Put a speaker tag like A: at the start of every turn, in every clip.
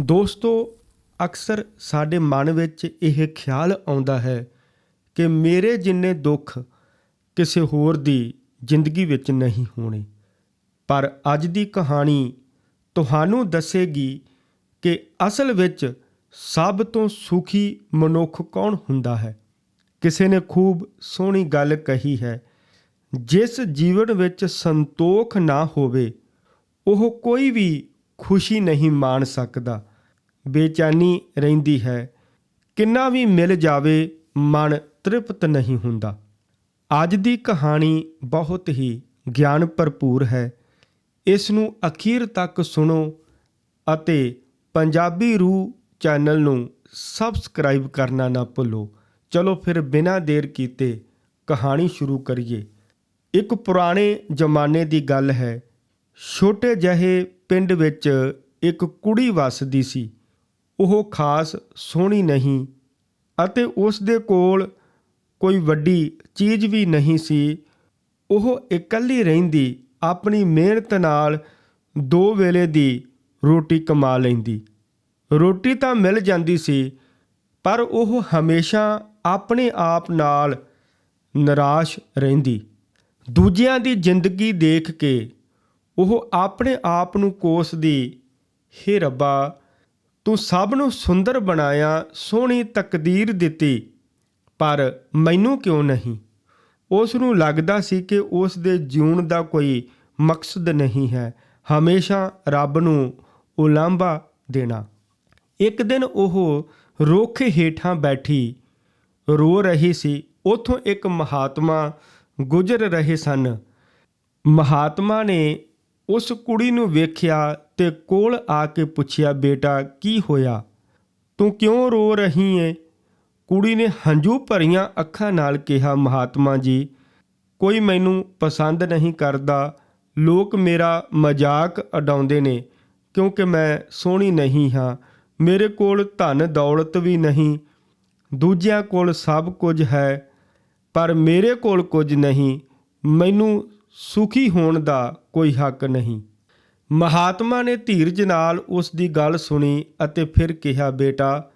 A: ਦੋਸਤੋ, ਅਕਸਰ ਸਾਡੇ ਮਨ ਵਿੱਚ ਇਹ ਖਿਆਲ ਆਉਂਦਾ ਹੈ ਕਿ ਮੇਰੇ ਜਿੰਨੇ ਦੁੱਖ ਕਿਸੇ ਹੋਰ ਦੀ ਜ਼ਿੰਦਗੀ ਵਿੱਚ ਨਹੀਂ ਹੋਣੇ। ਪਰ ਅੱਜ ਦੀ ਕਹਾਣੀ ਤੁਹਾਨੂੰ ਦੱਸੇਗੀ ਕਿ ਅਸਲ ਵਿੱਚ ਸਭ ਤੋਂ ਸੁਖੀ ਮਨੁੱਖ ਕੌਣ ਹੁੰਦਾ ਹੈ? ਕਿਸੇ ਨੇ ਖੂਬ ਸੋਹਣੀ ਗੱਲ ਕਹੀ ਹੈ, ਜਿਸ ਜੀਵਨ ਵਿੱਚ ਸੰਤੋਖ ਨਾ ਹੋਵੇ, ਉਹ ਕੋਈ ਵੀ ਖੁਸ਼ੀ ਨਹੀਂ ਮਾਣ ਸਕਦਾ। ਬੇਚੈਨੀ ਰਹਿੰਦੀ ਹੈ। ਕਿੰਨਾ ਵੀ ਮਿਲ ਜਾਵੇ, ਮਨ ਤ੍ਰਿਪਤ ਨਹੀਂ ਹੁੰਦਾ। ਅੱਜ ਦੀ ਕਹਾਣੀ ਬਹੁਤ ਹੀ ਗਿਆਨ ਭਰਪੂਰ ਹੈ। ਇਸ ਨੂੰ ਅਖੀਰ ਤੱਕ ਸੁਣੋ ਅਤੇ ਪੰਜਾਬੀ ਰੂਹ ਚੈਨਲ ਨੂੰ ਸਬਸਕ੍ਰਾਈਬ ਕਰਨਾ ਨਾ ਭੁੱਲੋ। ਚਲੋ ਫਿਰ ਬਿਨਾਂ ਦੇਰ ਕੀਤੇ ਕਹਾਣੀ ਸ਼ੁਰੂ ਕਰੀਏ। ਇੱਕ ਪੁਰਾਣੇ ਜ਼ਮਾਨੇ ਦੀ ਗੱਲ ਹੈ। ਛੋਟੇ ਜਿਹੇ ਪਿੰਡ ਵਿੱਚ ਇੱਕ ਕੁੜੀ ਵੱਸਦੀ ਸੀ। ਉਹ ਖਾਸ ਸੋਹਣੀ ਨਹੀਂ ਅਤੇ ਉਸ ਦੇ ਕੋਲ ਕੋਈ ਵੱਡੀ ਚੀਜ਼ ਵੀ ਨਹੀਂ ਸੀ। ਉਹ ਇਕੱਲੀ ਰਹਿੰਦੀ, ਆਪਣੀ ਮਿਹਨਤ ਨਾਲ ਦੋ ਵੇਲੇ ਦੀ ਰੋਟੀ ਕਮਾ ਲੈਂਦੀ। ਰੋਟੀ ਤਾਂ ਮਿਲ ਜਾਂਦੀ ਸੀ, ਪਰ ਉਹ ਹਮੇਸ਼ਾ ਆਪਣੇ ਆਪ ਨਾਲ ਨਿਰਾਸ਼ ਰਹਿੰਦੀ। ਦੂਜਿਆਂ ਦੀ ਜ਼ਿੰਦਗੀ ਦੇਖ ਕੇ ਉਹ ਆਪਣੇ ਆਪ ਨੂੰ ਕੋਸਦੀ, ਹੇ ਰੱਬਾ ਤੂੰ ਸਭ ਨੂੰ ਸੁੰਦਰ ਬਣਾਇਆ, ਸੋਹਣੀ ਤਕਦੀਰ ਦਿੱਤੀ। ਪਰ ਮੈਨੂੰ ਕਿਉਂ ਨਹੀਂ? ਉਸ ਨੂੰ ਲੱਗਦਾ ਸੀ ਕਿ ਉਸ ਦੇ ਜੀਉਣ ਦਾ ਕੋਈ ਮਕਸਦ ਨਹੀਂ ਹੈ। ਹਮੇਸ਼ਾ ਰੱਬ ਨੂੰ ਉਲਾਂਭਾ ਦੇਣਾ। ਇੱਕ ਦਿਨ ਉਹ ਰੁੱਖ ਹੇਠਾਂ ਬੈਠੀ ਰੋ ਰਹੀ ਸੀ। ਉਥੋਂ ਇੱਕ ਮਹਾਤਮਾ ਗੁਜ਼ਰ ਰਹੇ ਸਨ। ਮਹਾਤਮਾ ਨੇ ਉਸ ਕੁੜੀ ਨੂੰ ਵੇਖਿਆ ਤੇ ਕੋਲ ਆ ਕੇ ਪੁੱਛਿਆ, ਬੇਟਾ, ਕੀ ਹੋਇਆ? ਤੂੰ ਕਿਉਂ ਰੋ ਰਹੀ ਏ? ਕੁੜੀ ਨੇ ਹੰਝੂ ਭਰੀਆਂ ਅੱਖਾਂ ਨਾਲ ਕਿਹਾ, ਮਹਾਤਮਾ ਜੀ, ਕੋਈ ਮੈਨੂੰ ਪਸੰਦ ਨਹੀਂ ਕਰਦਾ। ਲੋਕ ਮੇਰਾ ਮਜ਼ਾਕ ਉਡਾਉਂਦੇ ਨੇ, ਕਿਉਂਕਿ ਮੈਂ ਸੋਹਣੀ ਨਹੀਂ ਹਾਂ। ਮੇਰੇ ਕੋਲ ਧਨ ਦੌਲਤ ਵੀ ਨਹੀਂ, ਦੂਜਿਆਂ ਕੋਲ ਸਭ ਕੁਝ ਹੈ, ਪਰ ਮੇਰੇ ਕੋਲ ਕੁਝ ਨਹੀਂ। ਮੈਨੂੰ ਸੁਖੀ ਹੋਣ ਦਾ ਕੋਈ ਹੱਕ ਨਹੀਂ। ਮਹਾਤਮਾ ਨੇ ਧੀਰਜ ਨਾਲ ਉਸ ਦੀ ਗੱਲ ਸੁਣੀ ਅਤੇ ਫਿਰ ਕਿਹਾ, ਬੇਟਾ,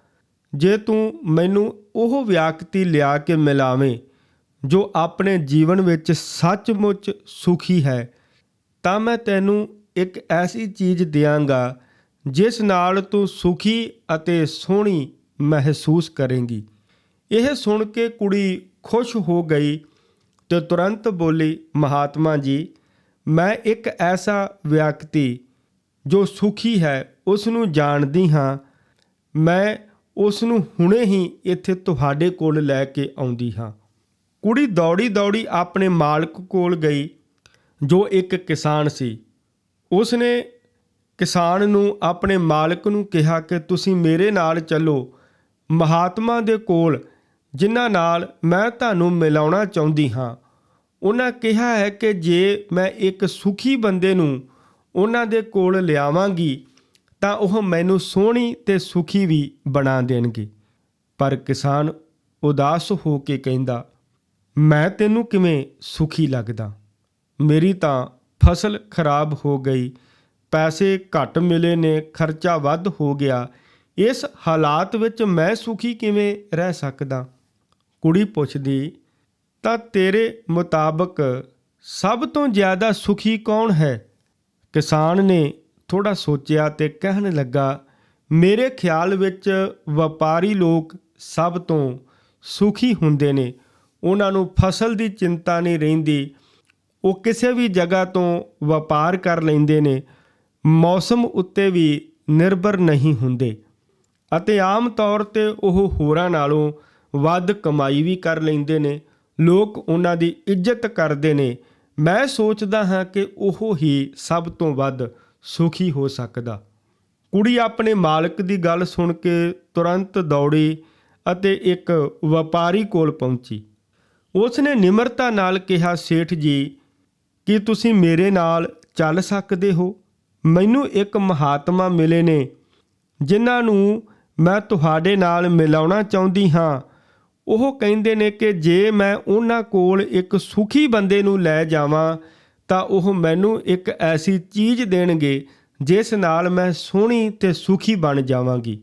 A: ਜੇ ਤੂੰ ਮੈਨੂੰ ਉਹ ਵਿਅਕਤੀ ਲਿਆ ਕੇ ਮਿਲਾਵੇਂ ਜੋ ਆਪਣੇ ਜੀਵਨ ਵਿੱਚ ਸੱਚਮੁੱਚ ਸੁਖੀ ਹੈ, ਤਾਂ ਮੈਂ ਤੈਨੂੰ ਇੱਕ ਐਸੀ ਚੀਜ਼ ਦਿਆਂਗਾ ਜਿਸ ਨਾਲ ਤੂੰ ਸੁਖੀ ਅਤੇ ਸੋਹਣੀ ਮਹਿਸੂਸ ਕਰੇਂਗੀ। ਇਹ ਸੁਣ ਕੇ ਕੁੜੀ ਖੁਸ਼ ਹੋ ਗਈ ਤੇ ਤੁਰੰਤ ਬੋਲੀ, ਮਹਾਤਮਾ ਜੀ, ਮੈਂ ਇੱਕ ਐਸਾ ਵਿਅਕਤੀ ਜੋ ਸੁਖੀ ਹੈ ਉਸ ਨੂੰ ਜਾਣਦੀ ਹਾਂ। ਮੈਂ ਉਸ ਨੂੰ ਹੁਣੇ ਹੀ ਇੱਥੇ ਤੁਹਾਡੇ ਕੋਲ ਲੈ ਕੇ ਆਉਂਦੀ ਹਾਂ। ਕੁੜੀ ਦੌੜੀ ਦੌੜੀ ਆਪਣੇ ਮਾਲਕ ਕੋਲ ਗਈ, ਜੋ ਇੱਕ ਕਿਸਾਨ ਸੀ। ਉਸ ਨੇ ਕਿਸਾਨ ਨੂੰ ਆਪਣੇ ਮਾਲਕ ਨੂੰ ਕਿਹਾ ਕਿ, ਤੁਸੀਂ ਮੇਰੇ ਨਾਲ ਚੱਲੋ। ਮਹਾਤਮਾ ਦੇ ਕੋਲ ਜਿਨ੍ਹਾਂ ਨਾਲ ਮੈਂ ਤੁਹਾਨੂੰ ਮਿਲਾਉਣਾ ਚਾਹੁੰਦੀ ਹਾਂ। ਉਹਨਾਂ ਕਿਹਾ ਹੈ ਕਿ ਜੇ ਮੈਂ ਇੱਕ ਸੁਖੀ ਬੰਦੇ ਨੂੰ ਉਹਨਾਂ ਦੇ ਕੋਲ ਲਿਆਵਾਂਗੀ, ਤਾਂ ਉਹ ਮੈਨੂੰ ਸੋਹਣੀ ਤੇ ਸੁਖੀ ਵੀ ਬਣਾ ਦੇਣਗੇ। ਪਰ ਕਿਸਾਨ ਉਦਾਸ ਹੋ ਕੇ ਕਹਿੰਦਾ, ਮੈਂ ਤੈਨੂੰ ਕਿਵੇਂ ਸੁਖੀ ਲੱਗਦਾ? ਮੇਰੀ ਤਾਂ ਫਸਲ ਖਰਾਬ ਹੋ ਗਈ, ਪੈਸੇ ਘੱਟ ਮਿਲੇ ਨੇ, ਖਰਚਾ ਵੱਧ ਹੋ ਗਿਆ। ਇਸ ਹਾਲਾਤ ਵਿੱਚ ਮੈਂ ਸੁਖੀ ਕਿਵੇਂ ਰਹਿ ਸਕਦਾ? ਕੁੜੀ ਪੁੱਛਦੀ, ਤਾਂ ਤੇਰੇ ਮੁਤਾਬਕ ਸਭ ਤੋਂ ਜ਼ਿਆਦਾ ਸੁਖੀ ਕੌਣ ਹੈ? ਕਿਸਾਨ ਨੇ ਥੋੜਾ ਸੋਚਿਆ ਤੇ ਕਹਿਣ ਲੱਗਾ, ਮੇਰੇ ਖਿਆਲ ਵਿੱਚ ਵਪਾਰੀ ਲੋਕ ਸਭ ਤੋਂ ਸੁਖੀ ਹੁੰਦੇ ਨੇ। ਉਹਨਾਂ ਨੂੰ ਫਸਲ ਦੀ ਚਿੰਤਾ ਨਹੀਂ ਰਹਿੰਦੀ। ਉਹ ਕਿਸੇ ਵੀ ਜਗ੍ਹਾ ਤੋਂ ਵਪਾਰ ਕਰ ਲੈਂਦੇ ਨੇ। ਮੌਸਮ ਉੱਤੇ ਵੀ ਨਿਰਭਰ ਨਹੀਂ ਹੁੰਦੇ। ਅਤੇ ਆਮ ਤੌਰ ਤੇ ਉਹ ਹੋਰਾਂ ਨਾਲੋਂ ਵੱਧ ਕਮਾਈ ਵੀ ਕਰ ਲੈਂਦੇ ਨੇ, ਲੋਕ ਉਹਨਾਂ ਦੀ ਇੱਜ਼ਤ ਕਰਦੇ ਨੇ। ਮੈਂ ਸੋਚਦਾ ਹਾਂ ਕਿ ਉਹ ਹੀ ਸਭ ਤੋਂ ਵੱਧ ਸੁਖੀ ਹੋ ਸਕਦਾ। ਕੁੜੀ ਆਪਣੇ ਮਾਲਕ ਦੀ ਗੱਲ ਸੁਣ ਕੇ ਤੁਰੰਤ ਦੌੜੀ ਅਤੇ ਇੱਕ ਵਪਾਰੀ ਕੋਲ ਪਹੁੰਚੀ। ਉਸ ਨੇ ਨਿਮਰਤਾ ਨਾਲ ਕਿਹਾ, ਸੇਠ ਜੀ, ਕੀ ਤੁਸੀਂ ਮੇਰੇ ਨਾਲ ਚੱਲ ਸਕਦੇ ਹੋ? ਮੈਨੂੰ ਇੱਕ ਮਹਾਤਮਾ ਮਿਲੇ ਨੇ, ਜਿਨ੍ਹਾਂ ਨੂੰ ਮੈਂ ਤੁਹਾਡੇ ਨਾਲ ਮਿਲਾਉਣਾ ਚਾਹੁੰਦੀ ਹਾਂ। ਉਹ ਕਹਿੰਦੇ ਨੇ ਕਿ ਜੇ ਮੈਂ ਉਹਨਾਂ ਕੋਲ ਇੱਕ ਸੁਖੀ ਬੰਦੇ ਨੂੰ ਲੈ ਜਾਵਾਂ, ਤਾਂ ਉਹ ਮੈਨੂੰ ਇੱਕ ਐਸੀ ਚੀਜ਼ ਦੇਣਗੇ ਜਿਸ ਨਾਲ ਮੈਂ ਸੋਹਣੀ ਤੇ ਸੁਖੀ ਬਣ ਜਾਵਾਂਗੀ।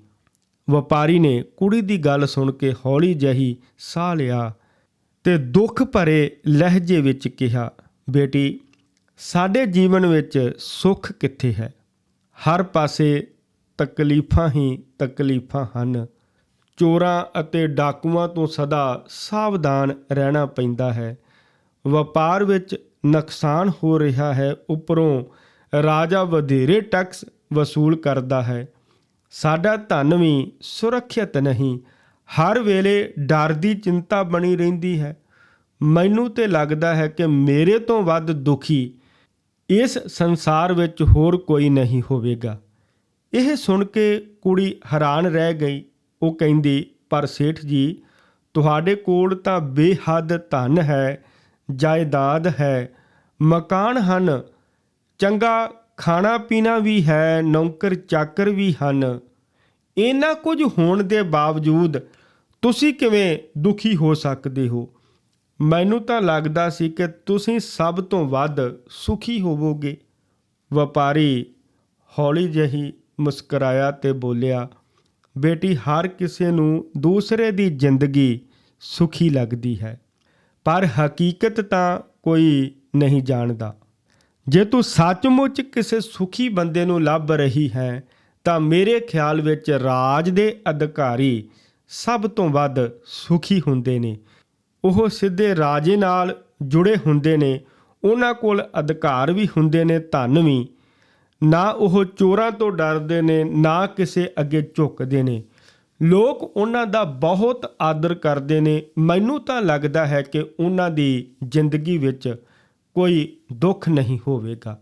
A: ਵਪਾਰੀ ਨੇ ਕੁੜੀ ਦੀ ਗੱਲ ਸੁਣ ਕੇ ਹੌਲੀ ਜਹੀ ਸਾਹ ਲਿਆ ਤੇ ਦੁੱਖ ਭਰੇ ਲਹਿਜੇ ਵਿੱਚ ਕਿਹਾ, ਬੇਟੀ, ਸਾਡੇ ਜੀਵਨ ਵਿੱਚ ਸੁੱਖ ਕਿੱਥੇ ਹੈ? ਹਰ ਪਾਸੇ ਤਕਲੀਫਾਂ ਹੀ ਤਕਲੀਫਾਂ ਹਨ। ਚੋਰਾਂ ਅਤੇ ਡਾਕੂਆਂ ਤੋਂ ਸਦਾ ਸਾਵਧਾਨ ਰਹਿਣਾ ਪੈਂਦਾ ਹੈ। ਵਪਾਰ ਵਿੱਚ ਨੁਕਸਾਨ ਹੋ ਰਿਹਾ ਹੈ, ਉੱਪਰੋਂ ਰਾਜਾ ਵਧੇਰੇ ਟੈਕਸ ਵਸੂਲ ਕਰਦਾ ਹੈ। ਸਾਡਾ ਧਨ ਵੀ ਸੁਰੱਖਿਅਤ ਨਹੀਂ। ਹਰ ਵੇਲੇ ਡਰ ਦੀ ਚਿੰਤਾ ਬਣੀ ਰਹਿੰਦੀ ਹੈ। ਮੈਨੂੰ ਤੇ ਲੱਗਦਾ ਹੈ ਕਿ ਮੇਰੇ ਤੋਂ ਵੱਧ ਦੁਖੀ ਇਸ ਸੰਸਾਰ ਵਿੱਚ ਹੋਰ ਕੋਈ ਨਹੀਂ ਹੋਵੇਗਾ। ਇਹ ਸੁਣ ਕੇ ਕੁੜੀ ਹੈਰਾਨ ਰਹਿ ਗਈ। ਉਹ ਕਹਿੰਦੀ, ਪਰ ਸੇਠ ਜੀ, ਤੁਹਾਡੇ ਕੋਲ ਤਾਂ ਬੇਹੱਦ ਧਨ ਹੈ, ਜਾਇਦਾਦ ਹੈ, ਮਕਾਨ ਹਨ, ਚੰਗਾ ਖਾਣਾ ਪੀਣਾ ਵੀ ਹੈ, ਨੌਕਰ ਚਾਕਰ ਵੀ ਹਨ। ਇਹਨਾਂ ਕੁਝ ਹੋਣ ਦੇ ਬਾਵਜੂਦ ਤੁਸੀਂ ਕਿਵੇਂ ਦੁਖੀ ਹੋ ਸਕਦੇ ਹੋ? ਮੈਨੂੰ ਤਾਂ ਲੱਗਦਾ ਸੀ ਕਿ ਤੁਸੀਂ ਸਭ ਤੋਂ ਵੱਧ ਸੁਖੀ ਹੋਵੋਗੇ। ਵਪਾਰੀ ਹੌਲੀ ਜਹੀ ਮੁਸਕਰਾਇਆ ਤੇ ਬੋਲਿਆ ਬੇਟੀ ਹਰ ਕਿਸੇ ਨੂੰ ਦੂਸਰੇ ਦੀ ਜ਼ਿੰਦਗੀ ਸੁਖੀ ਲੱਗਦੀ ਹੈ। ਪਰ ਹਕੀਕਤ ਤਾਂ ਕੋਈ ਨਹੀਂ ਜਾਣਦਾ। ਜੇ ਤੂੰ ਸੱਚਮੁੱਚ ਕਿਸੇ ਸੁਖੀ ਬੰਦੇ ਨੂੰ ਲੱਭ ਰਹੀ ਹੈ, ਤਾਂ ਮੇਰੇ ਖਿਆਲ ਵਿੱਚ ਰਾਜ ਦੇ ਅਧਿਕਾਰੀ ਸਭ ਤੋਂ ਵੱਧ ਸੁਖੀ ਹੁੰਦੇ ਨੇ। ਉਹ ਸਿੱਧੇ ਰਾਜੇ ਨਾਲ ਜੁੜੇ ਹੁੰਦੇ ਨੇ, ਉਹਨਾਂ ਕੋਲ ਅਧਿਕਾਰ ਵੀ ਹੁੰਦੇ ਨੇ, ਧਨ ਵੀ ਨਾ ਉਹ ਚੋਰਾਂ ਤੋਂ ਡਰਦੇ ਨੇ, ਨਾ ਕਿਸੇ ਅੱਗੇ ਝੁਕਦੇ ਨੇ। ਲੋਕ ਉਹਨਾਂ ਦਾ ਬਹੁਤ ਆਦਰ ਕਰਦੇ ਨੇ। ਮੈਨੂੰ ਤਾਂ ਲੱਗਦਾ ਹੈ ਕਿ ਉਹਨਾਂ ਦੀ ਜ਼ਿੰਦਗੀ ਵਿੱਚ ਕੋਈ ਦੁੱਖ ਨਹੀਂ ਹੋਵੇਗਾ।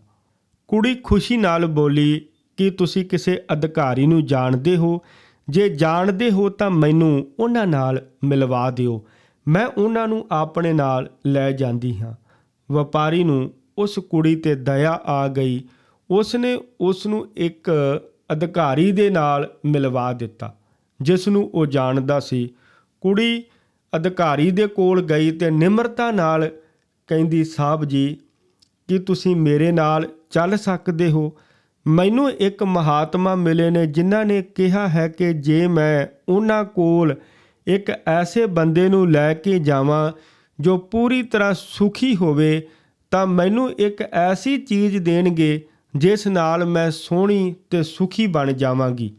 A: ਕੁੜੀ ਖੁਸ਼ੀ ਨਾਲ ਬੋਲੀ, ਕਿ ਤੁਸੀਂ ਕਿਸੇ ਅਧਿਕਾਰੀ ਨੂੰ ਜਾਣਦੇ ਹੋ? ਜੇ ਜਾਣਦੇ ਹੋ ਤਾਂ ਮੈਨੂੰ ਉਹਨਾਂ ਨਾਲ ਮਿਲਵਾ ਦਿਓ। ਮੈਂ ਉਹਨਾਂ ਨੂੰ ਆਪਣੇ ਨਾਲ ਲੈ ਜਾਂਦੀ ਹਾਂ। ਵਪਾਰੀ ਨੂੰ ਉਸ ਕੁੜੀ ਤੇ ਦਇਆ ਆ ਗਈ। ਉਸ ਨੇ ਉਸ ਨੂੰ ਇੱਕ ਅਧਿਕਾਰੀ ਦੇ ਨਾਲ ਮਿਲਵਾ ਦਿੱਤਾ ਜਿਸ ਨੂੰ ਉਹ ਜਾਣਦਾ ਸੀ। ਕੁੜੀ ਅਧਿਕਾਰੀ ਦੇ ਕੋਲ ਗਈ ਤੇ ਨਿਮਰਤਾ ਨਾਲ ਕਹਿੰਦੀ, ਸਾਹਿਬ ਜੀ, ਕਿ ਤੁਸੀਂ ਮੇਰੇ ਨਾਲ ਚੱਲ ਸਕਦੇ ਹੋ? ਮੈਨੂੰ ਇੱਕ ਮਹਾਤਮਾ ਮਿਲੇ ਨੇ ਜਿਨ੍ਹਾਂ ਨੇ ਕਿਹਾ ਹੈ ਕਿ ਜੇ ਮੈਂ ਉਹਨਾਂ ਕੋਲ ਇੱਕ ਐਸੇ ਬੰਦੇ ਨੂੰ ਲੈ ਕੇ ਜਾਵਾਂ ਜੋ ਪੂਰੀ ਤਰ੍ਹਾਂ ਸੁਖੀ ਹੋਵੇ, ਤਾਂ ਮੈਨੂੰ ਇੱਕ ਐਸੀ ਚੀਜ਼ ਦੇਣਗੇ ਜਿਸ ਨਾਲ ਮੈਂ ਸੋਹਣੀ ਤੇ ਸੁਖੀ ਬਣ ਜਾਵਾਂਗੀ।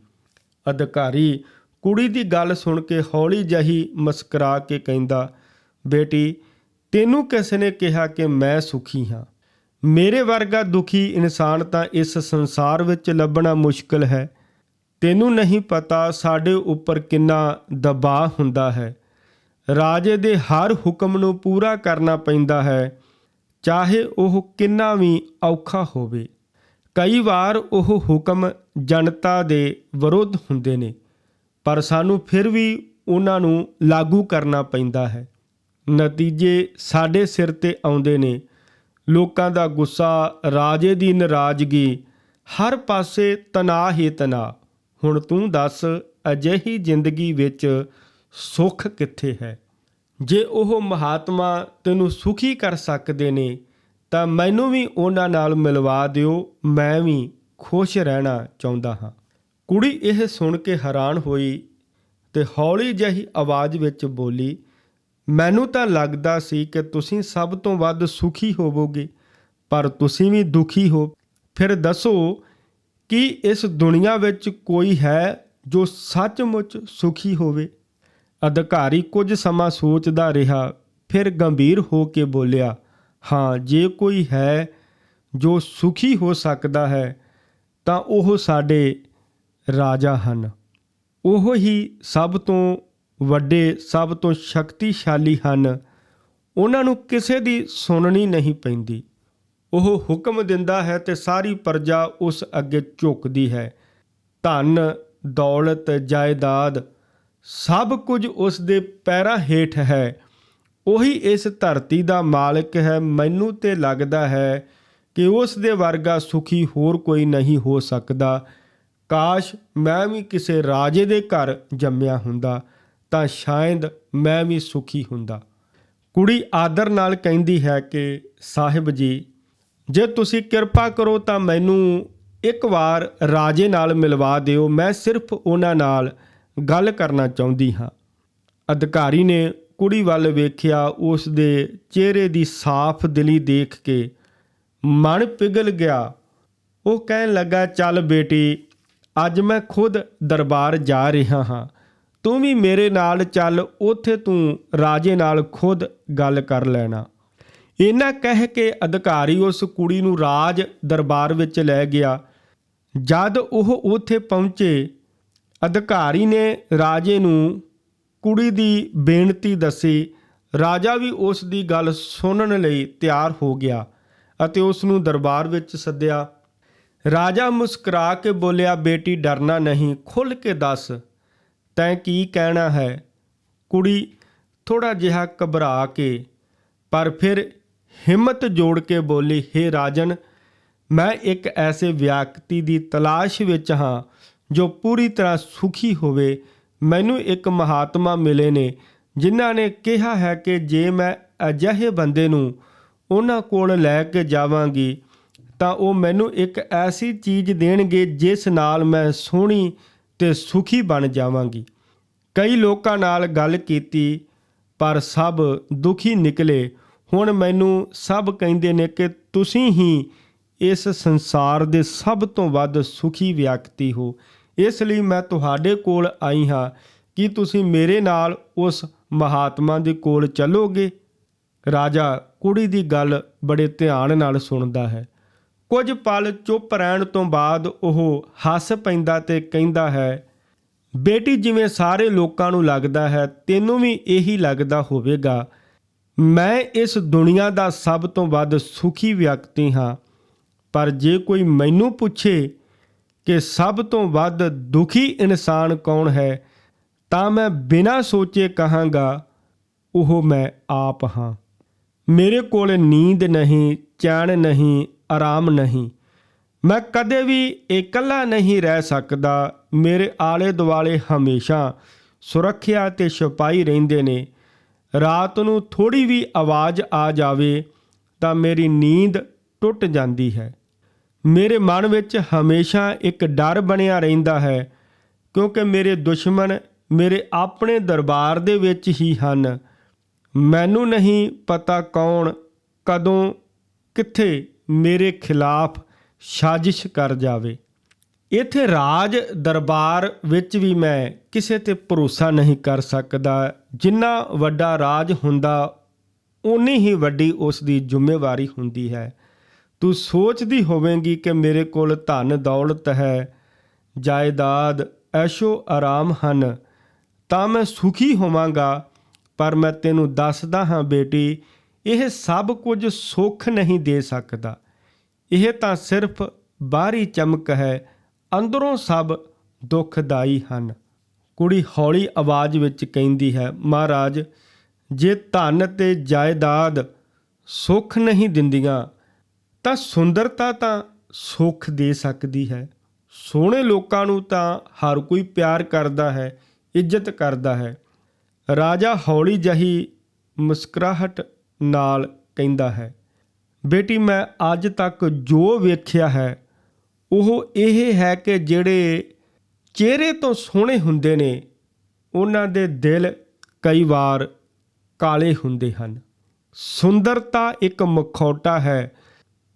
A: ਅਧਿਕਾਰੀ ਕੁੜੀ ਦੀ ਗੱਲ ਸੁਣ ਕੇ ਹੌਲੀ ਜਹੀ ਮੁਸਕਰਾ ਕੇ ਕਹਿੰਦਾ, ਬੇਟੀ, ਤੈਨੂੰ ਕਿਸ ਨੇ ਕਿਹਾ ਕਿ ਮੈਂ ਸੁਖੀ ਹਾਂ? ਮੇਰੇ ਵਰਗਾ ਦੁਖੀ ਇਨਸਾਨ ਤਾਂ ਇਸ ਸੰਸਾਰ ਵਿੱਚ ਲੱਭਣਾ ਮੁਸ਼ਕਲ ਹੈ। ਤੈਨੂੰ ਨਹੀਂ ਪਤਾ ਸਾਡੇ ਉੱਪਰ ਕਿੰਨਾ ਦਬਾਅ ਹੁੰਦਾ ਹੈ। ਰਾਜੇ ਦੇ ਹਰ ਹੁਕਮ ਨੂੰ ਪੂਰਾ ਕਰਨਾ ਪੈਂਦਾ ਹੈ, ਚਾਹੇ ਉਹ ਕਿੰਨਾ ਵੀ ਔਖਾ ਹੋਵੇ। ਕਈ ਵਾਰ ਉਹ ਹੁਕਮ ਜਨਤਾ ਦੇ ਵਿਰੁੱਧ ਹੁੰਦੇ ਨੇ, ਪਰ ਸਾਨੂੰ ਫਿਰ ਵੀ ਉਹਨਾਂ ਨੂੰ ਲਾਗੂ ਕਰਨਾ ਪੈਂਦਾ ਹੈ। ਨਤੀਜੇ ਸਾਡੇ ਸਿਰ ਤੇ ਆਉਂਦੇ ਨੇ। ਲੋਕਾਂ ਦਾ ਗੁੱਸਾ, ਰਾਜੇ ਦੀ ਨਾਰਾਜ਼ਗੀ, ਹਰ ਪਾਸੇ ਤਣਾਅ ਹੀ ਤਣਾਅ। ਹੁਣ ਤੂੰ ਦੱਸ, ਅਜਿਹੀ ਜ਼ਿੰਦਗੀ ਵਿੱਚ ਸੁੱਖ ਕਿੱਥੇ ਹੈ? ਜੇ ਉਹ ਮਹਾਤਮਾ ਤੈਨੂੰ ਸੁਖੀ ਕਰ ਸਕਦੇ ਨੇ ਤਾਂ ਮੈਨੂੰ ਵੀ ਉਹਨਾਂ ਨਾਲ ਮਿਲਵਾ ਦਿਓ, ਮੈਂ ਵੀ ਖੁਸ਼ ਰਹਿਣਾ ਚਾਹੁੰਦਾ ਹਾਂ। ਕੁੜੀ ਇਹ ਸੁਣ ਕੇ ਹੈਰਾਨ ਹੋਈ ਤੇ ਹੌਲੀ ਜਿਹੀ ਆਵਾਜ਼ ਵਿੱਚ ਬੋਲੀ, ਮੈਨੂੰ ਤਾਂ ਲੱਗਦਾ ਸੀ ਕਿ ਤੁਸੀਂ ਸਭ ਤੋਂ ਵੱਧ ਸੁਖੀ ਹੋਵੋਗੇ, ਪਰ ਤੁਸੀਂ ਵੀ ਦੁਖੀ ਹੋ। ਫਿਰ ਦੱਸੋ ਕਿ ਇਸ ਦੁਨੀਆ ਵਿੱਚ ਕੋਈ ਹੈ ਜੋ ਸੱਚਮੁੱਚ ਸੁਖੀ ਹੋਵੇ? ਅਧਿਕਾਰੀ ਕੁਝ ਸਮਾਂ ਸੋਚਦਾ ਰਿਹਾ, ਫਿਰ ਗੰਭੀਰ ਹੋ ਕੇ ਬੋਲਿਆ ਹਾਂ, ਜੇ ਕੋਈ ਹੈ ਜੋ ਸੁਖੀ ਹੋ ਸਕਦਾ ਹੈ, ਤਾਂ ਉਹ ਸਾਡੇ ਰਾਜਾ ਹਨ। ਉਹ ਹੀ ਸਭ ਤੋਂ ਵੱਡੇ, ਸਭ ਤੋਂ ਸ਼ਕਤੀਸ਼ਾਲੀ ਹਨ। ਉਹਨਾਂ ਨੂੰ ਕਿਸੇ ਦੀ ਸੁਣਨੀ ਨਹੀਂ ਪੈਂਦੀ। ਉਹ ਹੁਕਮ ਦਿੰਦਾ ਹੈ ਤੇ ਸਾਰੀ ਪ੍ਰਜਾ ਉਸ ਅੱਗੇ ਝੁਕਦੀ ਹੈ। ਧਨ, ਦੌਲਤ, ਜਾਇਦਾਦ ਸਭ ਕੁਝ ਉਸ ਦੇ ਪੈਰਾਂ ਹੇਠ ਹੈ। ਉਹੀ ਇਸ ਧਰਤੀ ਦਾ ਮਾਲਕ ਹੈ, ਮੈਨੂੰ ਤੇ ਲੱਗਦਾ ਹੈ ਕਿ ਉਸ ਦੇ ਵਰਗਾ ਸੁਖੀ ਹੋਰ ਕੋਈ ਨਹੀਂ ਹੋ ਸਕਦਾ। ਕਾਸ਼ ਮੈਂ ਵੀ ਕਿਸੇ ਰਾਜੇ ਦੇ ਘਰ ਜੰਮਿਆ ਹੁੰਦਾ, ਤਾਂ ਸ਼ਾਇਦ ਮੈਂ ਵੀ ਸੁਖੀ ਹੁੰਦਾ। ਕੁੜੀ ਆਦਰ ਨਾਲ ਕਹਿੰਦੀ ਹੈ ਕਿ, ਸਾਹਿਬ ਜੀ, ਜੇ ਤੁਸੀਂ ਕਿਰਪਾ ਕਰੋ ਤਾਂ ਮੈਨੂੰ ਇੱਕ ਵਾਰ ਰਾਜੇ ਨਾਲ ਮਿਲਵਾ ਦਿਓ। ਮੈਂ ਸਿਰਫ ਉਹਨਾਂ ਨਾਲ ਗੱਲ ਕਰਨਾ ਚਾਹੁੰਦੀ ਹਾਂ। ਅਧਿਕਾਰੀ ਨੇ ਕੁੜੀ ਵੱਲ ਵੇਖਿਆ ਉਸ ਦੇ ਚਿਹਰੇ ਦੀ ਸਾਫ਼ ਦਿਲੀ ਦੇਖ ਕੇ ਮਨ ਪਿਘਲ ਗਿਆ। ਉਹ ਕਹਿਣ ਲੱਗਾ, ਚੱਲ ਬੇਟੀ, ਅੱਜ ਮੈਂ ਖੁਦ ਦਰਬਾਰ ਜਾ ਰਿਹਾ ਹਾਂ। ਤੂੰ ਵੀ ਮੇਰੇ ਨਾਲ ਚੱਲ, ਉੱਥੇ ਤੂੰ ਰਾਜੇ ਨਾਲ ਖੁਦ ਗੱਲ ਕਰ ਲੈਣਾ। ਇਹਨਾਂ ਕਹਿ ਕੇ ਅਧਿਕਾਰੀ ਉਸ ਕੁੜੀ ਨੂੰ ਰਾਜ ਦਰਬਾਰ ਵਿੱਚ ਲੈ ਗਿਆ। ਜਦ ਉਹ ਉੱਥੇ ਪਹੁੰਚੇ, ਅਧਿਕਾਰੀ ਨੇ ਰਾਜੇ ਨੂੰ ਕੁੜੀ ਦੀ ਬੇਨਤੀ ਦੱਸੀ, ਰਾਜਾ ਵੀ ਉਸ ਦੀ ਗੱਲ ਸੁਣਨ ਲਈ ਤਿਆਰ ਹੋ ਗਿਆ ਅਤੇ ਉਸ ਨੂੰ ਦਰਬਾਰ ਵਿੱਚ ਸੱਦਿਆ। ਰਾਜਾ ਮੁਸਕਰਾ ਕੇ ਬੋਲਿਆ, ਬੇਟੀ, ਡਰਨਾ ਨਹੀਂ ਖੁੱਲ ਕੇ ਦੱਸ, ਤੈਂ ਕੀ ਕਹਿਣਾ ਹੈ? ਕੁੜੀ ਥੋੜਾ ਜਿਹਾ ਘਬਰਾ ਕੇ, ਪਰ ਫਿਰ ਹਿੰਮਤ ਜੋੜ ਕੇ ਬੋਲੀ, ਹੇ ਰਾਜਨ, ਮੈਂ ਇੱਕ ਐਸੇ ਵਿਅਕਤੀ ਦੀ ਤਲਾਸ਼ ਵਿੱਚ ਹਾਂ ਜੋ ਪੂਰੀ ਤਰ੍ਹਾਂ ਸੁਖੀ ਹੋਵੇ ਮੈਨੂੰ ਇੱਕ ਮਹਾਤਮਾ ਮਿਲੇ ਨੇ, ਜਿਨ੍ਹਾਂ ਨੇ ਕਿਹਾ ਹੈ ਕਿ ਜੇ ਮੈਂ ਅਜਿਹੇ ਬੰਦੇ ਨੂੰ ਉਹਨਾਂ ਕੋਲ ਲੈ ਕੇ ਜਾਵਾਂਗੀ, ਤਾਂ ਉਹ ਮੈਨੂੰ ਇੱਕ ਐਸੀ ਚੀਜ਼ ਦੇਣਗੇ ਜਿਸ ਨਾਲ ਮੈਂ ਸੋਹਣੀ ਤੇ ਸੁਖੀ ਬਣ ਜਾਵਾਂਗੀ। ਕਈ ਲੋਕਾਂ ਨਾਲ ਗੱਲ ਕੀਤੀ, ਪਰ ਸਭ ਦੁਖੀ ਨਿਕਲੇ। ਹੁਣ ਮੈਨੂੰ ਸਭ ਕਹਿੰਦੇ ਨੇ ਕਿ ਤੁਸੀਂ ਹੀ ਇਸ ਸੰਸਾਰ ਦੇ ਸਭ ਤੋਂ ਵੱਧ ਸੁਖੀ ਵਿਅਕਤੀ ਹੋ। ਇਸ ਲਈ ਮੈਂ ਤੁਹਾਡੇ ਕੋਲ ਆਈ ਹਾਂ ਕਿ ਤੁਸੀਂ ਮੇਰੇ ਨਾਲ ਉਸ ਮਹਾਤਮਾ ਦੇ ਕੋਲ ਚੱਲੋਗੇ। ਰਾਜਾ ਕੁੜੀ ਦੀ ਗੱਲ ਬੜੇ ਧਿਆਨ ਨਾਲ ਸੁਣਦਾ ਹੈ। ਕੁਝ ਪਲ ਚੁੱਪ ਰਹਿਣ ਤੋਂ ਬਾਅਦ ਉਹ ਹੱਸ ਪੈਂਦਾ ਤੇ ਕਹਿੰਦਾ ਹੈ, ਬੇਟੀ, ਜਿਵੇਂ ਸਾਰੇ ਲੋਕਾਂ ਨੂੰ ਲੱਗਦਾ ਹੈ, ਤੈਨੂੰ ਵੀ ਇਹੀ ਲੱਗਦਾ ਹੋਵੇਗਾ। ਮੈਂ ਇਸ ਦੁਨੀਆ ਦਾ ਸਭ ਤੋਂ ਵੱਧ ਸੁਖੀ ਵਿਅਕਤੀ ਹਾਂ। ਪਰ ਜੇ ਕੋਈ ਮੈਨੂੰ ਪੁੱਛੇ ਕਿ ਸਭ ਤੋਂ ਵੱਧ ਦੁਖੀ ਇਨਸਾਨ ਕੌਣ ਹੈ, ਤਾਂ ਮੈਂ ਬਿਨਾਂ ਸੋਚੇ ਕਹਾਂਗਾ, ਉਹ ਮੈਂ ਆਪ ਹਾਂ। ਮੇਰੇ ਕੋਲ ਨੀਂਦ ਨਹੀਂ, ਚੈਨ ਨਹੀਂ, ਆਰਾਮ ਨਹੀਂ। ਮੈਂ ਕਦੇ ਵੀ ਇਕੱਲਾ ਨਹੀਂ ਰਹਿ ਸਕਦਾ। ਮੇਰੇ ਆਲੇ ਦੁਆਲੇ ਹਮੇਸ਼ਾ ਸੁਰੱਖਿਆ ਤੇ ਛਪਾਈ ਰਹਿੰਦੇ ਨੇ। ਰਾਤ ਨੂੰ ਥੋੜੀ ਵੀ ਆਵਾਜ਼ ਆ ਜਾਵੇ, ਤਾਂ ਮੇਰੀ ਨੀਂਦ ਟੁੱਟ ਜਾਂਦੀ ਹੈ। ਮੇਰੇ ਮਨ ਵਿੱਚ ਹਮੇਸ਼ਾ ਇੱਕ ਡਰ ਬਣਿਆ ਰਹਿੰਦਾ ਹੈ, ਕਿਉਂਕਿ ਮੇਰੇ ਦੁਸ਼ਮਣ ਮੇਰੇ ਆਪਣੇ ਦਰਬਾਰ ਦੇ ਵਿੱਚ ਹੀ ਹਨ। ਮੈਨੂੰ ਨਹੀਂ ਪਤਾ ਕੌਣ, ਕਦੋਂ, ਕਿੱਥੇ ਮੇਰੇ ਖਿਲਾਫ ਸਾਜ਼ਿਸ਼ ਕਰ ਜਾਵੇ। ਇੱਥੇ ਰਾਜ ਦਰਬਾਰ ਵਿੱਚ ਵੀ ਮੈਂ ਕਿਸੇ ਤੇ ਭਰੋਸਾ ਨਹੀਂ ਕਰ ਸਕਦਾ। ਜਿੰਨਾ ਵੱਡਾ ਰਾਜ ਹੁੰਦਾ ਉਨੀ ਹੀ ਵੱਡੀ ਉਸ ਦੀ ਜ਼ਿੰਮੇਵਾਰੀ ਹੁੰਦੀ ਹੈ। ਤੂੰ ਸੋਚਦੀ ਹੋਵੇਂਗੀ ਕਿ ਮੇਰੇ ਕੋਲ ਧਨ ਦੌਲਤ ਹੈ, ਜਾਇਦਾਦ ਐਸ਼ੋ ਆਰਾਮ ਹਨ, ਤਾਂ ਮੈਂ ਸੁਖੀ ਹੋਵਾਂਗਾ, ਪਰ ਮੈਂ ਤੈਨੂੰ ਦੱਸਦਾ ਹਾਂ ਬੇਟੀ, ਇਹ ਸਭ ਕੁਝ ਸੁੱਖ ਨਹੀਂ ਦੇ ਸਕਦਾ। ਇਹ ਤਾਂ ਸਿਰਫ ਬਾਹਰੀ ਚਮਕ ਹੈ, ਅੰਦਰੋਂ ਸਭ ਦੁਖਦਾਈ ਹਨ। ਕੁੜੀ ਹੌਲੀ ਆਵਾਜ਼ ਵਿੱਚ ਕਹਿੰਦੀ ਹੈ, ਮਹਾਰਾਜ, ਜੇ ਧਨ ਤੇ ਜਾਇਦਾਦ ਸੁੱਖ ਨਹੀਂ ਦਿੰਦੀਆਂ ਤਾਂ ਸੁੰਦਰਤਾ ਤਾਂ ਸੁੱਖ ਦੇ ਸਕਦੀ ਹੈ। ਸੋਹਣੇ ਲੋਕਾਂ ਨੂੰ ਤਾਂ ਹਰ ਕੋਈ ਪਿਆਰ ਕਰਦਾ ਹੈ, ਇੱਜ਼ਤ ਕਰਦਾ ਹੈ। ਰਾਜਾ ਹੌਲੀ ਜਹੀ ਮੁਸਕਰਾਹਟ ਨਾਲ ਕਹਿੰਦਾ ਹੈ, ਬੇਟੀ, ਮੈਂ ਅੱਜ ਤੱਕ ਜੋ ਵੇਖਿਆ ਹੈ, ਉਹ ਇਹ ਹੈ ਕਿ ਜਿਹੜੇ ਚਿਹਰੇ ਤੋਂ ਸੋਹਣੇ ਹੁੰਦੇ ਨੇ, ਉਹਨਾਂ ਦੇ ਦਿਲ ਕਈ ਵਾਰ ਕਾਲੇ ਹੁੰਦੇ ਹਨ। ਸੁੰਦਰਤਾ ਇੱਕ ਮਖੌਟਾ ਹੈ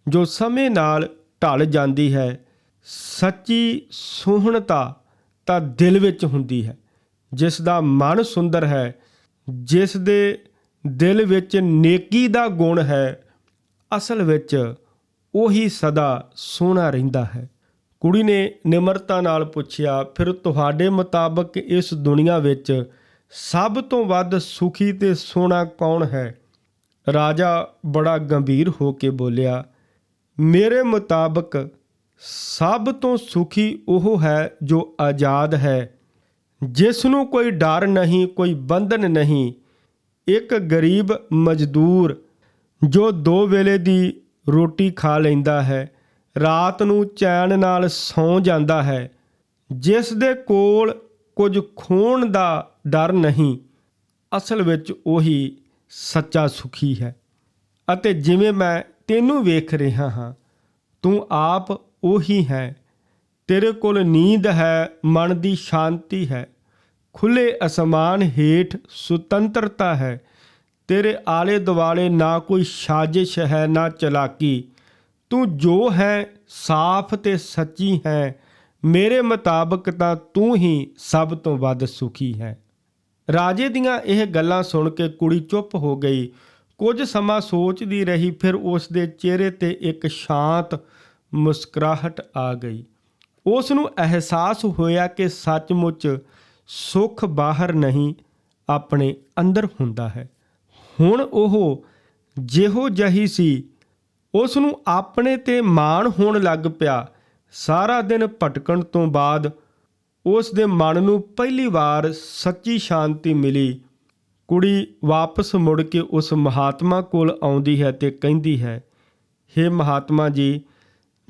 A: ਜੋ ਸਮੇਂ ਨਾਲ ਢਲ ਜਾਂਦੀ ਹੈ, ਸੱਚੀ ਸੋਹਣਤਾ ਤਾਂ ਦਿਲ ਵਿੱਚ ਹੁੰਦੀ ਹੈ। ਜਿਸ ਦਾ ਮਨ ਸੁੰਦਰ ਹੈ, ਜਿਸ ਦੇ ਦਿਲ ਵਿੱਚ ਨੇਕੀ ਦਾ ਗੁਣ ਹੈ, ਅਸਲ ਵਿੱਚ ਉਹੀ ਸਦਾ ਸੋਹਣਾ ਰਹਿੰਦਾ ਹੈ। ਕੁੜੀ ਨੇ ਨਿਮਰਤਾ ਨਾਲ ਪੁੱਛਿਆ, ਫਿਰ ਤੁਹਾਡੇ ਮੁਤਾਬਕ ਇਸ ਦੁਨੀਆ ਵਿੱਚ ਸਭ ਤੋਂ ਵੱਧ ਸੁਖੀ ਤੇ ਸੋਹਣਾ ਕੌਣ ਹੈ? ਰਾਜਾ ਬੜਾ ਗੰਭੀਰ ਹੋ ਕੇ ਬੋਲਿਆ ਮੇਰੇ ਮੁਤਾਬਕ ਸਭ ਤੋਂ ਸੁਖੀ ਉਹ ਹੈ ਜੋ ਆਜ਼ਾਦ ਹੈ। ਜਿਸ ਨੂੰ ਕੋਈ ਡਰ ਨਹੀਂ, ਕੋਈ ਬੰਧਨ ਨਹੀਂ, ਇੱਕ ਗਰੀਬ ਮਜ਼ਦੂਰ ਜੋ ਦੋ ਵੇਲੇ ਦੀ ਰੋਟੀ ਖਾ ਲੈਂਦਾ ਹੈ, ਰਾਤ ਨੂੰ ਚੈਨ ਨਾਲ ਸੌਂ ਜਾਂਦਾ ਹੈ। ਜਿਸ ਦੇ ਕੋਲ ਕੁਝ ਖੋਣ ਦਾ ਡਰ ਨਹੀਂ, ਅਸਲ ਵਿੱਚ ਉਹੀ ਸੱਚਾ ਸੁਖੀ ਹੈ। ਅਤੇ ਜਿਵੇਂ ਮੈਂ ਤੈਨੂੰ ਵੇਖ ਰਿਹਾ ਹਾਂ। ਤੂੰ ਆਪ ਉਹੀ ਹੈ। ਤੇਰੇ ਕੋਲ ਨੀਂਦ ਹੈ, ਮਨ ਦੀ ਸ਼ਾਂਤੀ ਹੈ। ਖੁੱਲੇ ਅਸਮਾਨ ਹੇਠ ਸੁਤੰਤਰਤਾ ਹੈ। ਤੇਰੇ ਆਲੇ ਦੁਆਲੇ ਨਾ ਕੋਈ ਸਾਜ਼ਿਸ਼ ਹੈ, ਨਾ ਚਲਾਕੀ। ਤੂੰ ਜੋ ਹੈ, ਸਾਫ਼ ਤੇ ਸੱਚੀ ਹੈ। ਮੇਰੇ ਮੁਤਾਬਕ ਤਾਂ ਤੂੰ ਹੀ ਸਭ ਤੋਂ ਵੱਧ ਸੁਖੀ ਹੈ। ਰਾਜੇ ਦੀਆਂ ਇਹ ਗੱਲਾਂ ਸੁਣ ਕੇ ਕੁੜੀ ਚੁੱਪ ਹੋ ਗਈ। ਕੁਝ ਸਮਾਂ ਸੋਚਦੀ ਰਹੀ, ਫਿਰ ਉਸ ਦੇ ਚਿਹਰੇ ਤੇ ਇੱਕ ਸ਼ਾਂਤ ਮੁਸਕਰਾਹਟ ਆ ਗਈ। ਉਸ ਨੂੰ ਅਹਿਸਾਸ ਹੋਇਆ ਕਿ ਸੱਚਮੁੱਚ ਸੁੱਖ ਬਾਹਰ ਨਹੀਂ, ਆਪਣੇ ਅੰਦਰ ਹੁੰਦਾ ਹੈ। ਹੁਣ ਉਹ ਜਿਹੋ ਜਹੀ ਸੀ ਉਸ ਨੂੰ ਆਪਣੇ ਤੇ ਮਾਣ ਹੋਣ ਲੱਗ ਪਿਆ। ਸਾਰਾ ਦਿਨ ਭਟਕਣ ਤੋਂ ਬਾਅਦ ਉਸ ਦੇ ਮਨ ਨੂੰ ਪਹਿਲੀ ਵਾਰ ਸੱਚੀ ਸ਼ਾਂਤੀ ਮਿਲੀ। ਕੁੜੀ ਵਾਪਸ ਮੁੜ ਕੇ ਉਸ ਮਹਾਤਮਾ ਕੋਲ ਆਉਂਦੀ ਹੈ ਤੇ ਕਹਿੰਦੀ ਹੈ हे ਮਹਾਤਮਾ ਜੀ,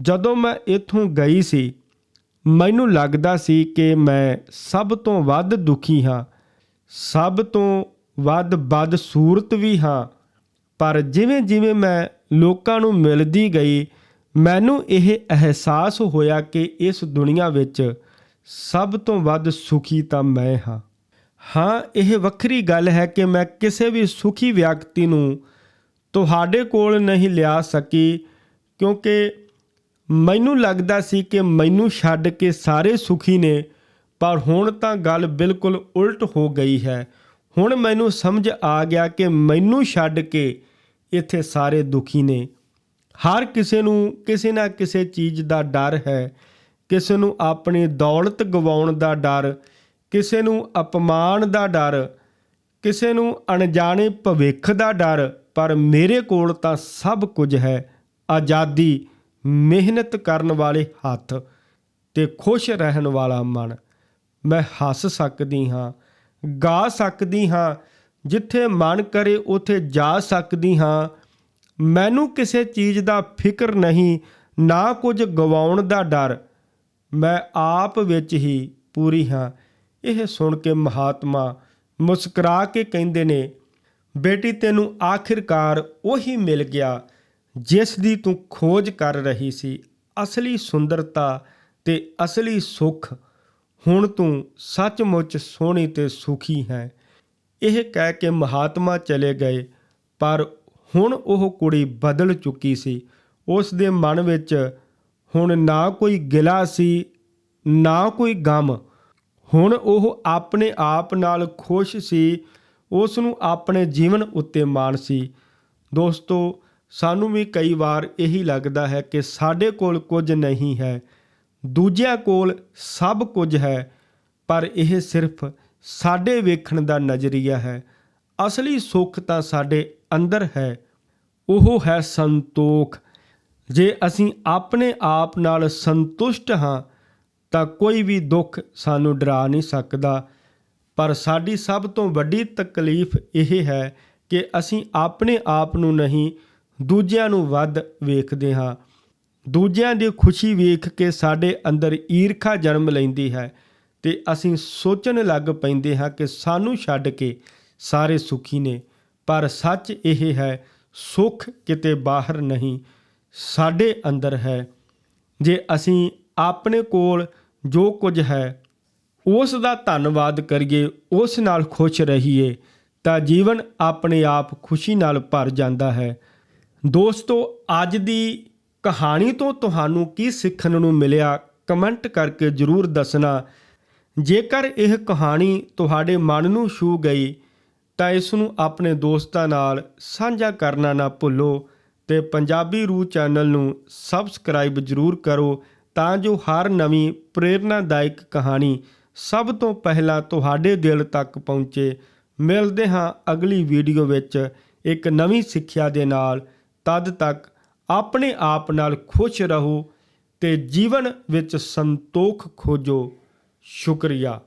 A: ਜਦੋਂ ਮੈਂ ਇੱਥੋਂ ਗਈ ਸੀ, ਮੈਨੂੰ ਲੱਗਦਾ ਸੀ ਕਿ ਮੈਂ ਸਭ ਤੋਂ ਵੱਧ ਦੁਖੀ ਹਾਂ, ਸਭ ਤੋਂ ਵੱਧ ਬਦਸੂਰਤ ਵੀ ਹਾਂ, ਪਰ ਜਿਵੇਂ ਜਿਵੇਂ ਮੈਂ ਲੋਕਾਂ ਨੂੰ ਮਿਲਦੀ ਗਈ, ਮੈਨੂੰ ਇਹ ਅਹਿਸਾਸ ਹੋਇਆ ਕਿ ਇਸ ਦੁਨੀਆ ਵਿੱਚ ਸਭ ਤੋਂ ਵੱਧ ਸੁਖੀ ਤਾਂ ਮੈਂ ਹਾਂ। ਹਾਂ, ਇਹ ਵੱਖਰੀ ਗੱਲ ਹੈ ਕਿ ਮੈਂ ਕਿਸੇ ਵੀ ਸੁਖੀ ਵਿਅਕਤੀ ਨੂੰ ਤੁਹਾਡੇ ਕੋਲ ਨਹੀਂ ਲਿਆ ਸਕੀ, ਕਿਉਂਕਿ ਮੈਨੂੰ ਲੱਗਦਾ ਸੀ ਕਿ ਮੈਨੂੰ ਛੱਡ ਕੇ ਸਾਰੇ ਸੁਖੀ ਨੇ, ਪਰ ਹੁਣ ਤਾਂ ਗੱਲ ਬਿਲਕੁਲ ਉਲਟ ਹੋ ਗਈ ਹੈ। ਹੁਣ ਮੈਨੂੰ ਸਮਝ ਆ ਗਿਆ ਕਿ ਮੈਨੂੰ ਛੱਡ ਕੇ ਇੱਥੇ ਸਾਰੇ ਦੁਖੀ ਨੇ। ਹਰ ਕਿਸੇ ਨੂੰ ਕਿਸੇ ਨਾ ਕਿਸੇ ਚੀਜ਼ ਦਾ ਡਰ ਹੈ, ਕਿਸੇ ਨੂੰ ਆਪਣੀ ਦੌਲਤ ਗਵਾਉਣ ਦਾ ਡਰ ਕਿਸੇ ਨੂੰ ਅਪਮਾਨ ਦਾ ਡਰ, ਕਿਸੇ ਨੂੰ ਅਣਜਾਣੇ ਭਵਿੱਖ ਦਾ ਡਰ, ਪਰ ਮੇਰੇ ਕੋਲ ਤਾਂ ਸਭ ਕੁਝ ਹੈ, ਆਜ਼ਾਦੀ, ਮਿਹਨਤ ਕਰਨ ਵਾਲੇ ਹੱਥ ਤੇ ਖੁਸ਼ ਰਹਿਣ ਵਾਲਾ ਮਨ। ਮੈਂ ਹੱਸ ਸਕਦੀ ਹਾਂ, ਗਾ ਸਕਦੀ ਹਾਂ, ਜਿੱਥੇ ਮਨ ਕਰੇ ਉਥੇ ਜਾ ਸਕਦੀ ਹਾਂ। ਮੈਨੂੰ ਕਿਸੇ ਚੀਜ਼ ਦਾ ਫਿਕਰ ਨਹੀਂ, ਨਾ ਕੁਝ ਗਵਾਉਣ ਦਾ ਡਰ। ਮੈਂ ਆਪ ਵਿੱਚ ਹੀ ਪੂਰੀ ਹਾਂ। ਇਹ ਸੁਣ ਕੇ ਮਹਾਤਮਾ ਮੁਸਕਰਾ ਕੇ ਕਹਿੰਦੇ ਨੇ, ਬੇਟੀ, ਤੈਨੂੰ ਆਖਿਰਕਾਰ ਉਹੀ ਮਿਲ ਗਿਆ ਜਿਸ ਦੀ ਤੂੰ ਖੋਜ ਕਰ ਰਹੀ ਸੀ। ਅਸਲੀ ਸੁੰਦਰਤਾ ਤੇ ਅਸਲੀ ਸੁੱਖ ਹੁਣ ਤੂੰ ਸੱਚਮੁੱਚ ਸੋਹਣੀ ਤੇ ਸੁਖੀ ਹੈ। ਇਹ ਕਹਿ ਕੇ ਮਹਾਤਮਾ ਚਲੇ ਗਏ, ਪਰ ਹੁਣ ਉਹ ਕੁੜੀ ਬਦਲ ਚੁੱਕੀ ਸੀ। ਉਸ ਦੇ ਮਨ ਵਿੱਚ ਹੁਣ ਨਾ ਕੋਈ ਗਿਲਾ ਸੀ, ਨਾ ਕੋਈ ਗਮ। ਹੁਣ ਉਹ ਆਪਣੇ ਆਪ ਨਾਲ ਖੁਸ਼ ਸੀ ਉਸ ਨੂੰ ਆਪਣੇ ਜੀਵਨ ਉੱਤੇ ਮਾਣ ਸੀ। ਦੋਸਤੋ, ਸਾਨੂੰ ਵੀ ਕਈ ਵਾਰ ਇਹੀ ਲੱਗਦਾ ਹੈ ਕਿ ਸਾਡੇ ਕੋਲ ਕੁਝ ਨਹੀਂ ਹੈ, ਦੂਜਿਆਂ ਕੋਲ ਸਭ ਕੁਝ ਹੈ, ਪਰ ਇਹ ਸਿਰਫ ਸਾਡੇ ਵੇਖਣ ਦਾ ਨਜ਼ਰੀਆ ਹੈ। ਅਸਲੀ ਸੁੱਖ ਤਾਂ ਸਾਡੇ ਅੰਦਰ ਹੈ, ਉਹ ਹੈ ਸੰਤੋਖ। ਜੇ ਅਸੀਂ ਆਪਣੇ ਆਪ ਨਾਲ ਸੰਤੁਸ਼ਟ ਹਾਂ ਤਾਂ ਕੋਈ ਵੀ ਦੁੱਖ ਸਾਨੂੰ ਡਰਾ ਨਹੀਂ ਸਕਦਾ। ਪਰ ਸਾਡੀ ਸਭ ਤੋਂ ਵੱਡੀ ਤਕਲੀਫ ਇਹ ਹੈ ਕਿ ਅਸੀਂ ਆਪਣੇ ਆਪ ਨੂੰ ਨਹੀਂ, ਦੂਜਿਆਂ ਨੂੰ ਵੱਧ ਵੇਖਦੇ ਹਾਂ। ਦੂਜਿਆਂ ਦੀ ਖੁਸ਼ੀ ਵੇਖ ਕੇ ਸਾਡੇ ਅੰਦਰ ਈਰਖਾ ਜਨਮ ਲੈਂਦੀ ਹੈ ਤੇ ਅਸੀਂ ਸੋਚਣ ਲੱਗ ਪੈਂਦੇ ਹਾਂ ਕਿ ਸਾਨੂੰ ਛੱਡ ਕੇ ਸਾਰੇ ਸੁਖੀ ਨੇ। ਪਰ ਸੱਚ ਇਹ ਹੈ, ਸੁੱਖ ਕਿਤੇ ਬਾਹਰ ਨਹੀਂ, ਸਾਡੇ ਅੰਦਰ ਹੈ। ਜੇ ਅਸੀਂ ਆਪਣੇ ਕੋਲ ਜੋ ਕੁਝ ਹੈ, ਉਸ ਦਾ ਧੰਨਵਾਦ ਕਰੀਏ, ਉਸ ਨਾਲ ਖੁਸ਼ ਰਹੀਏ, ਤਾਂ ਜੀਵਨ ਆਪਣੇ ਆਪ ਖੁਸ਼ੀ ਨਾਲ ਭਰ ਜਾਂਦਾ ਹੈ। ਦੋਸਤੋ, ਅੱਜ ਦੀ ਕਹਾਣੀ ਤੋਂ ਤੁਹਾਨੂੰ ਕੀ ਸਿੱਖਣ ਨੂੰ ਮਿਲਿਆ, ਕਮੈਂਟ ਕਰਕੇ ਜਰੂਰ ਦੱਸਣਾ। ਜੇਕਰ ਇਹ ਕਹਾਣੀ ਤੁਹਾਡੇ ਮਨ ਨੂੰ ਛੂ ਗਈ, ਤਾਂ ਇਸ ਨੂੰ ਆਪਣੇ ਦੋਸਤਾਂ ਨਾਲ ਸਾਂਝਾ ਕਰਨਾ ਨਾ ਭੁੱਲੋ ਤੇ ਪੰਜਾਬੀ ਰੂ ਚੈਨਲ ਨੂੰ ਸਬਸਕ੍ਰਾਈਬ ਜਰੂਰ ਕਰੋ ਤਾਂ ਜੋ ਹਰ ਨਵੀਂ ਪ੍ਰੇਰਨਾਦਾਇਕ ਕਹਾਣੀ ਸਭ ਤੋਂ ਪਹਿਲਾਂ ਤੁਹਾਡੇ ਦਿਲ ਤੱਕ ਪਹੁੰਚੇ। ਮਿਲਦੇ ਹਾਂ ਅਗਲੀ ਵੀਡੀਓ ਵਿੱਚ ਇੱਕ ਨਵੀਂ ਸਿੱਖਿਆ ਦੇ ਨਾਲ। ਤਦ ਤੱਕ ਆਪਣੇ ਆਪ ਨਾਲ ਖੁਸ਼ ਰਹੋ ਤੇ ਜੀਵਨ ਵਿੱਚ ਸੰਤੋਖ ਖੋਜੋ। ਸ਼ੁਕਰੀਆ।